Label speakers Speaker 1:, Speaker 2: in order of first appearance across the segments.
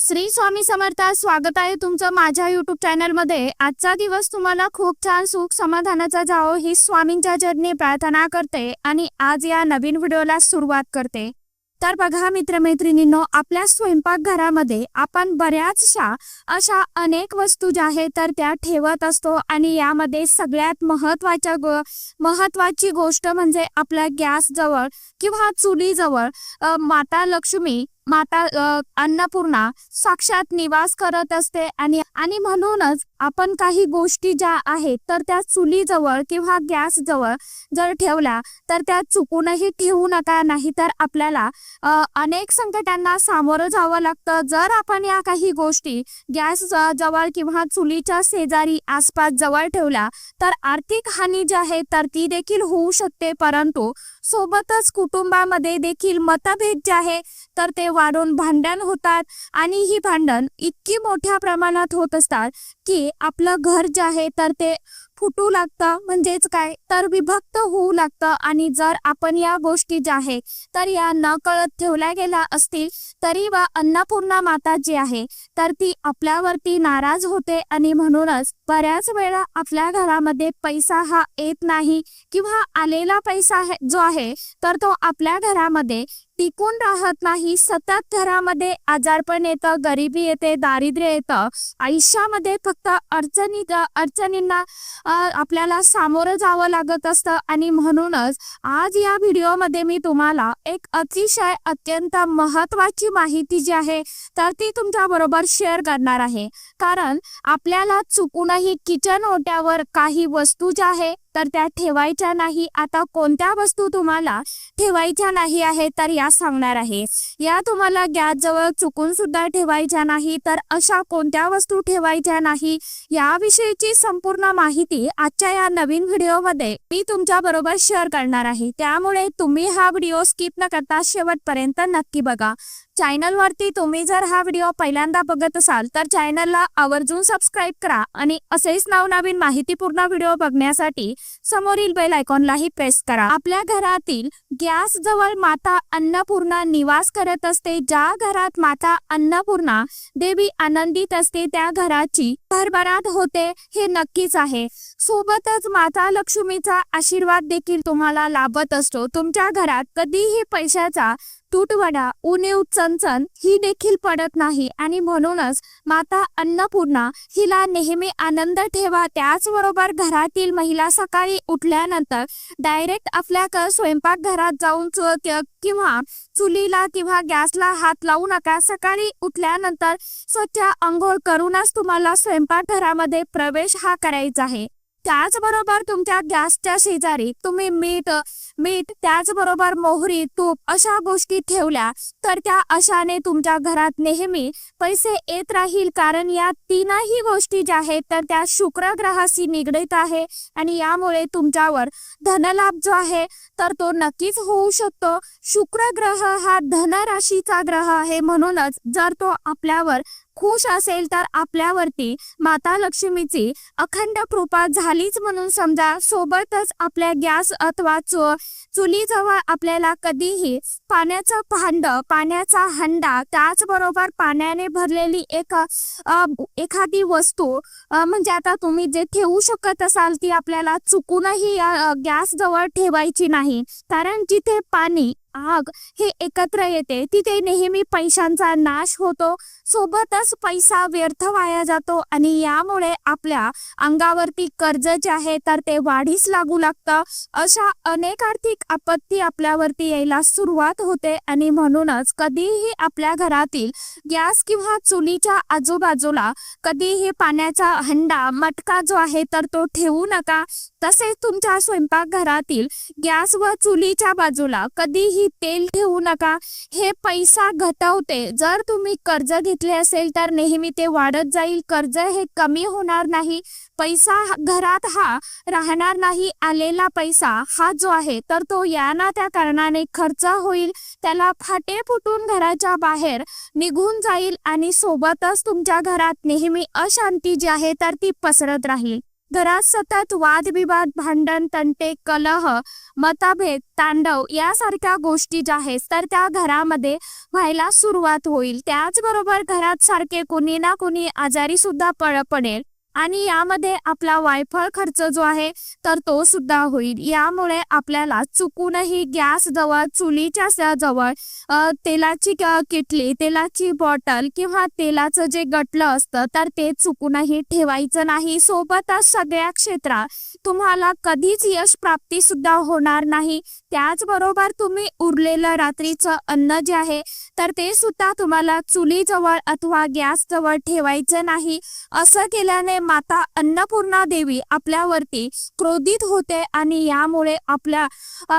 Speaker 1: श्री स्वामी समर्थ स्वागत आहे तुमचं माझ्या युट्यूब चॅनलमध्ये आजचा दिवस तुम्हाला खूप छान सुख समाधानाचा जावो ही स्वामींच्या चरणी प्रार्थना करते आणि आज या नवीन व्हिडिओला सुरुवात करते. तर बघा मित्रमैत्रिणींनो आपल्या स्वयंपाकघरामध्ये आपण बऱ्याचशा अशा अनेक वस्तू ज्या आहेत तर त्या ठेवत असतो आणि यामध्ये सगळ्यात महत्त्वाच्या गो महत्वाची गोष्ट म्हणजे आपल्या गॅसजवळ किंवा चुलीजवळ माता लक्ष्मी माता अन्नपूर्णा साक्षात निवास करत असते आणि आणि म्हणूनच आपण काही गोष्टी ज्या आहेत तर त्या चुलीजवळ किंवा गॅस जवळ जर ठेवल्या तर त्या चुकूनही ठेवू नका नाही तर आपल्याला अनेक संकटांना सामोरं जावं लागतं. जर आपण या काही गोष्टी गॅस जवळ किंवा चुलीच्या शेजारी आसपास जवळ ठेवल्या तर आर्थिक हानी जी आहे तर ती देखील होऊ शकते. परंतु सोबतच कुटुंबामध्ये देखील मतभेद जे आहे तर ते वाढून भांडण होतात. आणि ही भांडण इतकी मोठ्या प्रमाणात होत असतात की आपलं घर जे आहे तर ते फुटू लागतं. म्हणजेच काय? तर विभक्त होऊ लागतं. आणि जर आपण या गोष्टी ज्या आहेत तर या न कळत ठेवल्या गेल्या असतील तरी वा अन्नपूर्णा माता जी आहे तर ती आपल्यावरती नाराज होते. आणि म्हणूनच बऱ्याच वेळा आपल्या घरामध्ये पैसा हा येत नाही. किंवा आलेला पैसा जो आहे तर तो आपल्या घरामध्ये टिकून राहत नाही. सतत घरामध्ये आजारपण येतं गरिबी येते दारिद्र्य येतं. आयुष्यामध्ये फक्त अडचणी अडचणींना आपल्याला सामोरं जावं लागत असतं. आणि म्हणूनच आज या व्हिडिओमध्ये मी तुम्हाला एक अतिशय अत्यंत महत्वाची माहिती जी आहे तर ती तुमच्या बरोबर शेअर करणार आहे. कारण आपल्याला चुकूनही किचन ओट्यावर काही वस्तू ज्या आहे तर त्या ठेवायच्या नाही. आता कोणत्या वस्तू तुम्हाला ठेवायच्या नाही आहे तर या सांगणार आहे. या तुम्हाला गॅस जवळ चुकून सुद्धा ठेवायच्या नाही. तर अशा कोणत्या वस्तू ठेवायच्या नाही? याविषयीची संपूर्ण माहिती आजच्या या नवीन व्हिडिओमध्ये मी तुमच्या बरोबर शेअर करणार आहे. त्यामुळे तुम्ही हा व्हिडिओ स्किप न करता शेवटपर्यंत नक्की बघा. चॅनलवरती तुम्ही जर हा व्हिडिओ पहिल्यांदा बघत असाल तर चॅनलला आवर्जून सबस्क्राईब करा आणि असेच नवनवीन माहितीपूर्ण व्हिडिओ बघण्यासाठी समोरील बेल आयकॉनलाही प्रेस करा. आपल्या घरातील गॅस जवळ माता अन्नपूर्णा निवास करत असते. ज्या घरात माता अन्नपूर्णा देवी आनंदित असते त्या घराची भरभराट होते हे नक्कीच आहे. सोबतच माता लक्ष्मीचा आशीर्वाद देखील तुम्हाला लाभत असतो. तुमच्या घरात कधीही पैशाचा तुटवडा उणीव चणचण ही देखील पडत नाही आणि म्हणूनच माता अन्नपूर्णा हिला नेहमी आनंद ठेवा. त्याचबरोबर घरातील महिला सकाळी उठल्यानंतर डायरेक्ट आपल्या स्वयंपाक स्वयंपाकघरात जाऊन किंवा चुलीला किंवा गॅसला हात लावू नका. सकाळी उठल्यानंतर स्वच्छ आंघोळ करूनच तुम्हाला स्वयंपाकघरामध्ये प्रवेश हा करायचा आहे. त्याचबरोबर तुमच्या गॅसच्या शेजारी तुम्ही मीठ मीठ त्याचबरोबर मोहरी तूप अशा गोष्टी ठेवल्या तर त्या अशाने तुमच्या घरात नेहमी पैसे येत राहील. कारण या तीनही गोष्टी ज्या आहेत तर त्या शुक्र ग्रहाशी निगडीत आहे आणि यामुळे तुमच्यावर धनलाभ जो आहे तर तो नक्कीच होऊ शकतो. शुक्र ग्रह हा धनराशीचा ग्रह आहे म्हणूनच जर तो आपल्यावर खुश असेल तर आपल्यावरती माता लक्ष्मीची अखंड कृपा झालीच म्हणून समजा सोबतच आपल्या गॅस अथवा चु चुलीजवळ आपल्याला कधीही पाण्याचं भांड पाण्याचा हंडा त्याचबरोबर पाण्याने भरलेली एक एखादी वस्तू म्हणजे आता तुम्ही जे ठेवू शकत असाल ती आपल्याला चुकूनही गॅस जवळ ठेवायची नाही. कारण जिथे पाणी आग हे एकत्र येते. तिथे नेहमी पैशांचा नाश होतो. सोबतच पैसा व्यर्थ वाया जातो आणि यामुळे आपल्या अंगावरती कर्ज जे आहे तर ते वाढीस लागू लागतं. अशा अनेक आर्थिक आपत्ती आपल्यावरती यायला सुरुवात होते आणि म्हणूनच कधीही आपल्या घरातील गॅस किंवा चुलीच्या आजूबाजूला कधीही पाण्याचा हंडा मटका जो आहे तर तो ठेवू नका. तसेच तुमच्या स्वयंपाकघरातील गॅस व चुलीच्या बाजूला कधीही तेल ठेवू नका. हे पैसा घटवते. जर तुम्ही कर्ज घेतले असेल तर नेहमी ते वाढत जाईल. कर्ज हे कमी होणार नाही. पैसा घरात हा राहणार नाही. आलेला पैसा हा जो आहे तर तो या ना त्या कारणाने खर्च होईल. त्याला फाटे फुटून घराच्या बाहेर निघून जाईल आणि सोबतच तुमच्या घरात नेहमी अशांती जी आहे तर ती पसरत राहील. घरात सतत वादविवाद भांडण तंटे कलह मतभेद तांडव यासारख्या गोष्टी ज्या आहेत तर त्या घरामध्ये व्हायला सुरुवात होईल. त्याचबरोबर घरात सारखे कोणी ना कोणी आजारी सुद्धा पड पडेल. आणि यामध्ये आपला वायफळ खर्च जो आहे तर तो सुद्धा होईल. यामुळे आपल्याला चुकूनही गॅस जवळ चुलीच्या जवळ तेलाची किटली तेलाची बॉटल किंवा तेलाचं जे गटलं असतं तर ते चुकूनही ठेवायचं नाही. सोबतच सगळ्या क्षेत्रात तुम्हाला कधीच यश प्राप्ती सुद्धा होणार नाही. त्याचबरोबर तुम्ही उरलेलं रात्रीचं अन्न जे आहे तर ते सुद्धा तुम्हाला चुलीजवळ अथवा गॅस जवळ ठेवायचं नाही. असं केल्याने माता अन्नपूर्णा देवी आपल्यावरती क्रोधित होते आणि यामुळे आपल्या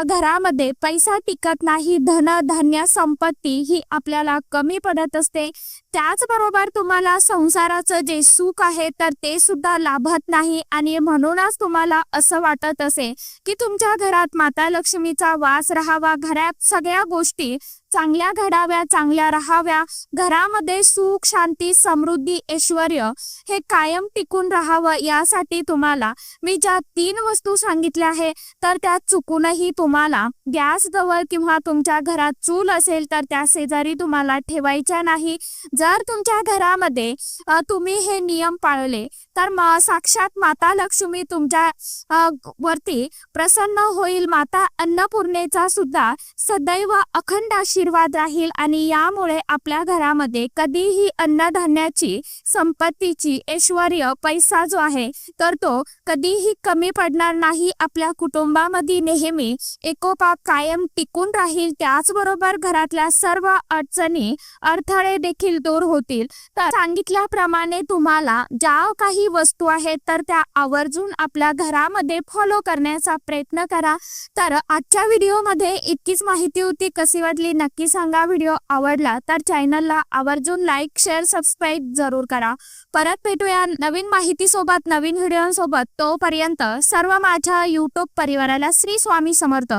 Speaker 1: घरामध्ये पैसा टिकत नाही. धन धान्य संपत्ती ही आपल्याला कमी पडत असते. त्याचबरोबर तुम्हाला संसाराचं जे सुख आहे तर ते सुद्धा लाभत नाही. आणि म्हणूनच तुम्हाला असं वाटत असे की तुमच्या घरात माता लक्ष्मीचा वास राहावा. घरात सगळ्या गोष्टी चांगल्या घडाव्या चांगल्या राहाव्या. घरामध्ये सुख शांती समृद्धी ऐश्वर हे कायम टिकून राहावं यासाठी तुम्हाला मी ज्या तीन वस्तू सांगितल्या आहे तर त्या चुकूनही तुम्हाला गॅस जवळ किंवा तुमच्या घरात चूल असेल तर त्या शेजारी तुम्हाला ठेवायच्या नाही. जर तुमच्या घरामध्ये तुम्ही हे नियम पाळले तर साक्षात माता लक्ष्मी तुमच्या वरती प्रसन्न होईल. माता अन्नपूर्णेचा सुद्धा सदैव अखंड आशीर्वाद राहील आणि यामुळे आपल्या घरामध्ये कधीही अन्नधान्याची संपत्तीची ऐश्वर पैसा जो आहे तर तो कधीही कमी पडणार नाही. आपल्या कुटुंबामध्ये नेहमी एकोपा कायम टिकून राहील. त्याचबरोबर घरातल्या सर्व अडचणी अडथळे देखील दूर होतील. तर सांगितल्याप्रमाणे तुम्हाला ज्या काही वस्तू आहेत तर त्या आवर्जून आपल्या घरामध्ये फॉलो करण्याचा प्रयत्न करा. तर आजच्या व्हिडिओमध्ये इतकीच माहिती होती. कशी वाटली नक्की सांगा. व्हिडिओ आवडला तर चॅनलला आवर्जून लाईक शेअर सबस्क्राईब जरूर करा. परत भेटूया नवीन माहितीसोबत नवीन व्हिडिओसोबत. तोपर्यंत सर्व माझ्या यूट्यूब परिवाराला श्री स्वामी समर्थ.